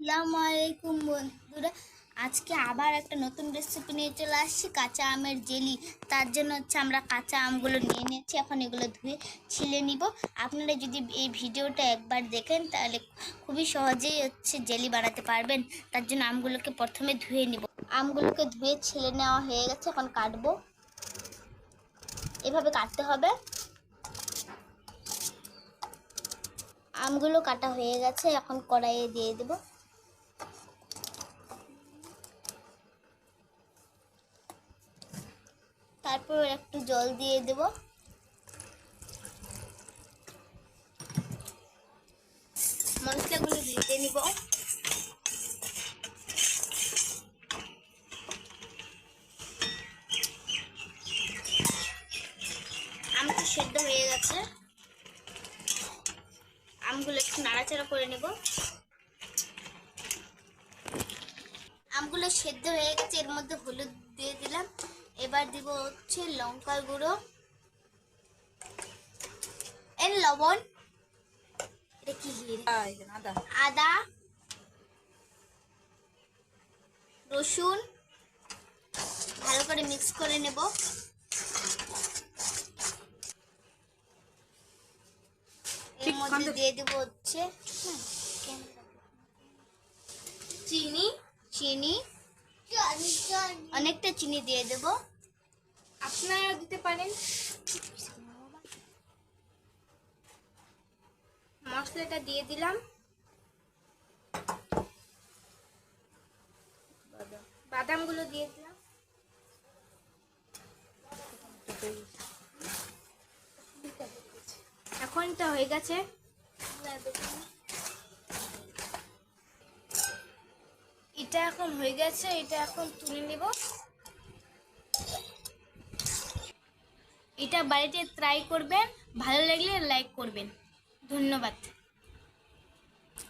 আসসালামু আলাইকুম বন্ধুরা। আজকে আবার একটা নতুন রেসিপি নিয়ে চলে আসছি, কাঁচা আমের জেলি। তার জন্য হচ্ছে আমরা কাঁচা আমগুলো নিয়ে নিচ্ছি এখন এগুলো ধুয়ে ছিলে নিব। আপনারা যদি এই ভিডিওটা একবার দেখেন, তাহলে খুবই সহজেই হচ্ছে জেলি বানাতে পারবেন। তার জন্য আমগুলোকে প্রথমে ধুয়ে নিব। আমগুলোকে ধুয়ে ছিলে নেওয়া হয়ে গেছে, এখন কাটবো। এভাবে কাটতে হবে। আমগুলো কাটা হয়ে গেছে, এখন কড়াইয়ে দিয়ে দেব। তারপর একটু জল দিয়ে দেব। মশলাগুলো ভেজে নিব। আমটা সেদ্ধ হয়ে গেছে। আমগুলো একটু নাড়াচাড়া করে নেব। আমগুলো সেদ্ধ হয়ে গেছে, এর মধ্যে হলুদ দিয়ে দিলাম। এবার দিব হচ্ছে লঙ্কার গুঁড়ো এর লবণ। এটা কি আদা। আদা রসুন ভালো করে মিক্স করে নেব। এর মধ্যে দিয়ে দেবো হচ্ছে চিনি চিনি অনেকটা চিনি দিয়ে দেব। আপনারা দিতে পারেন। মশলাটা দিয়ে দিলাম। বাদামগুলো দিয়ে দিলাম। এখন এটা হয়ে গেছে। এটা এখন হয়ে গেছে, এটা এখন তুলে নেব। এটা বাড়িতে ট্রাই করবেন ভালো লাগলে লাইক করবেন। ধন্যবাদ।